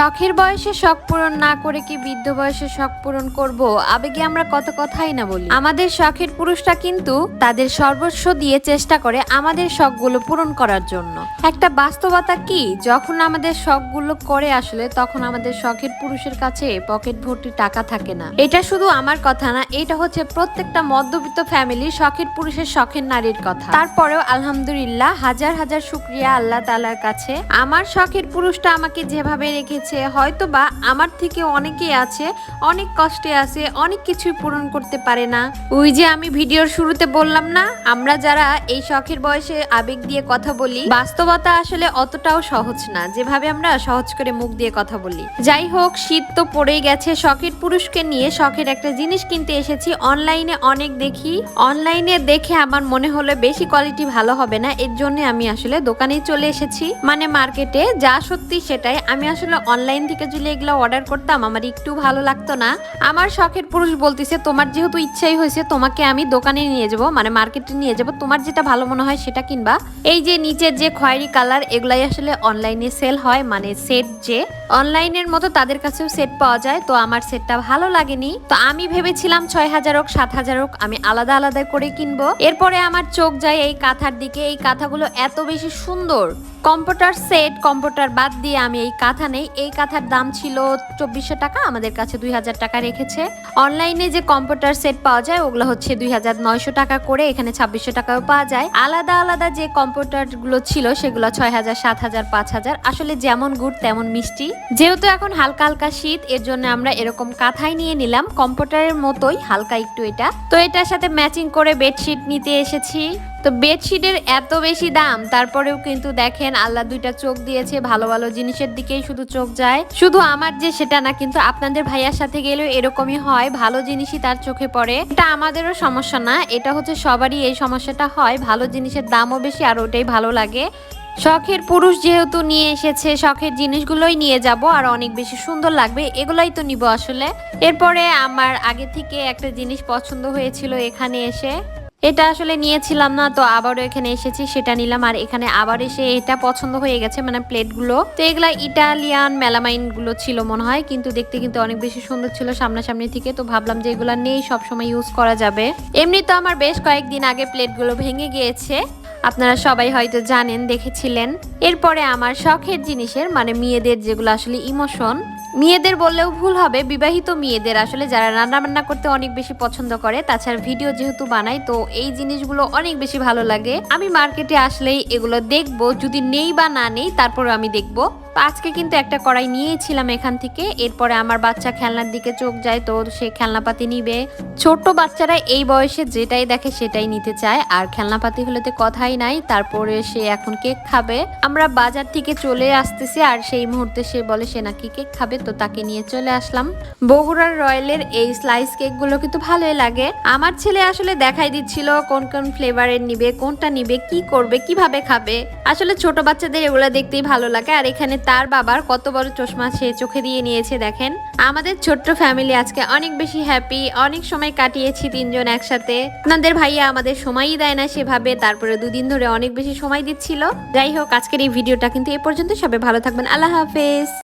শখের বয়সে শখ পূরণ না করে কি বৃদ্ধ বয়সে শখ পূরণ করব? আবেগে আমরা কত কথাই না বলি। আমাদের শখের পুরুষরা কিন্তু তাদের সর্বস্ব দিয়ে চেষ্টা করে আমাদের শখগুলো পূরণ করার জন্য। একটা বাস্তবতা কি? যখন আমাদের শখগুলো করে আসলে তখন আমাদের শখের পুরুষের কাছে পকেট ভর্তি টাকা থাকে না। এটা শুধু আমার কথা না, এটা হচ্ছে প্রত্যেকটা মধ্যবিত্ত ফ্যামিলি শখের পুরুষের শখের নারীর কথা। তারপরেও আলহামদুলিল্লাহ হাজার হাজার শুক্রিয়া আল্লাহ তালার কাছে। আমার শখের পুরুষটা আমাকে যেভাবে রেখেছে হয়তো বা আমার থেকে অনেকেই আছে, অনেক কষ্টে আছে, অনেক কিছুই পূরণ করতে পারে না। ওই যে আমি ভিডিওর শুরুতে বললাম না, আমরা যারা এই শখের বয়সে আবেগ দিয়ে কথা বলি, বাস্তবতা আসলে অতটাও সহজ না, যেভাবে আমরা সহজ করে মুখ দিয়ে কথা বলি। যাই হোক, শীত তো পড়েই গেছে, শখের পুরুষকে নিয়ে শখের একটা জিনিস কিনতে এসেছি, অনলাইনে অনেক দেখি। অনলাইনে দেখে আমার মনে হলো বেশি কোয়ালিটি ভালো হবে না, এর জন্য আমি আসলে দোকানেই চলে এসেছি। মানে মার্কেটে, যা সত্যি সেটাই, আমি আসলে অনলাইন থেকে যদি এগুলো অর্ডার করতাম, আমার একটু ভালো লাগতো না। আমার শখের পুরুষ বলতেছে, তোমার যেহেতু ইচ্ছাই হয়েছে, তোমাকে আমি দোকানে নিয়ে যাব মানে মার্কেটে নিয়ে যাব, তোমার যেটা ভালো মনে হয় সেটা কিনবা। এই যে নিচের যে খয়েরি কালার, এগুলাই আসলে অনলাইনে সেল হয় মানে সেট যে। অনলাইনের মতো তাদের কাছেও সেট পাওয়া যায়, তো আমার সেটটা ভালো লাগেনি। তো আমি ভেবেছিলাম ছয় হাজার হোক, সাত হাজার হোক, আমি আলাদা আলাদা করে কিনবো। এরপরে আমার চোখ যায় এই কাঁথার দিকে, এই কাঁথাগুলো এত বেশি সুন্দর। কম্পিউটার সেট, কম্পিউটার বাদ দিয়ে আমি এই কাঁথা নেই। এই কাঁথার দাম ছিল চব্বিশশো টাকা, আমাদের কাছে দুই হাজার টাকা রেখেছে। অনলাইনে যে কম্পিউটার সেট পাওয়া যায়, ওগুলো হচ্ছে দুই হাজার নয়শো টাকা করে, এখানে ছাব্বিশশো টাকাও পাওয়া যায়। আলাদা আলাদা যে কম্পিউটারগুলো ছিল, সেগুলো ছয় হাজার, সাত হাজার, পাঁচ হাজার। আসলে যেমন গুড়, তেমন মিষ্টি। যেহেতু এখন হালকা হালকা শীত, এর জন্য আমরা এরকম কাঁথাই নিয়ে নিলাম। কম্পিউটারের মতোই, হালকা একটু এটা। তো এটার সাথে ম্যাচিং করে বেডশিট নিতে এসেছি। তো বেডশিটের এত বেশি দাম, তারপরেও কিন্তু দেখেন আল্লাহ দুইটা চোখ দিয়েছে, ভালো ভালো জিনিসের দিকেই শুধু চোখ যায়। শুধু আমার যে সেটা না, কিন্তু আপনাদের ভাইয়ার সাথে গেলেও এরকমই হয়, ভালো জিনিসই তার চোখে পড়ে। এটা আমাদেরও সমস্যা না, এটা হচ্ছে সবারই এই সমস্যাটা হয়, ভালো জিনিসের দামও বেশি আর ওটাই ভালো লাগে। শখের পুরুষ যেহেতু নিয়ে এসেছে, শখের জিনিসগুলোই নিয়ে যাব আর অনেক বেশি সুন্দর লাগবে, এগুলোই তো নিব আসলে। এরপরে আমার আগে থেকে একটা জিনিস পছন্দ হয়েছিল এখানে এসে। এটা আসলে নিয়েছিলাম না, তো আবারও এখানে এসেছি, সেটা নিলাম। আর এখানে আবার এসে এটা পছন্দ হয়ে গেছে মানে প্লেটগুলো। তো এগুলা ইটালিয়ান মেলামাইনগুলো ছিল মনে হয়, কিন্তু দেখতে কিন্তু অনেক বেশি সুন্দর ছিল সামনাসামনি থেকে। তো ভাবলাম যে এগুলা নেই সবসময় ইউজ করা যাবে। এমনি তো আমার বেশ কয়েকদিন আগে প্লেটগুলো ভেঙে গিয়েছে। আপনারা সবাই হয়তো জানেন, দেখেছিলেন। এরপরে আমার শখের জিনিসের মানে মেয়েদের যেগুলো আসলে ইমোশন মেয়েদের বললেও ভুল হবে, বিবাহিত মেয়েদের। আসলে যারা রান্না বান্না করতে অনেক বেশি পছন্দ করে, তাছাড়া ভিডিও যেহেতু বানাই, তো এই জিনিসগুলো অনেক বেশি ভালো লাগে। আমি মার্কেটে আসলেই এগুলো দেখব, যদি নেই বা না নেই তারপর আমি দেখব। তো আজকে কিন্তু একটা কড়াই নিয়েছিলাম এখান থেকে। এরপরে আমার বাচ্চা খেলনার দিকে চোখ যায়, তো সে খেলনাপাতি নিবে। ছোট্ট বাচ্চারা এই বয়সে যেটাই দেখে সেটাই নিতে চায়। আর খেলনাপাতি হলে তো কথাই নাই, তারপরে সে এখন কেক খাবে। আমরা বাজার থেকে চলে আসতেছি, আর সেই মুহূর্তে সে বলে, সে নাকি কেক খাবে? তো তাকে নিয়ে চলে আসলাম। বগুড়ার রয়্যালের এই স্লাইস কেকগুলো কিন্তু ভালোই লাগে। আমার ছেলে আসলে দেখাই দিচ্ছিল কোন কোন ফ্লেভারের নিবে, কোনটা নিবে, কি করবে, কীভাবে খাবে। আসলে ছোট বাচ্চাদের এগুলো দেখতেই ভালো লাগে, আর এখানে তার বাবার কত বড় চশমা সে চোখে দিয়ে নিয়েছে দেখেন। আমাদের ছোট্ট ফ্যামিলি আজকে অনেক বেশি হ্যাপি অনেক সময় কাটিয়েছি তিনজন একসাথে। আপনাদের ভাইয়া আমাদের সময়ই দেয় না সেভাবে, তারপরে দুদিন ধরে অনেক বেশি সময় দিচ্ছিল। যাই হোক, আজকের এই ভিডিওটা কিন্তু এ পর্যন্ত। সবাই ভালো থাকবেন। আল্লাহ হাফেজ।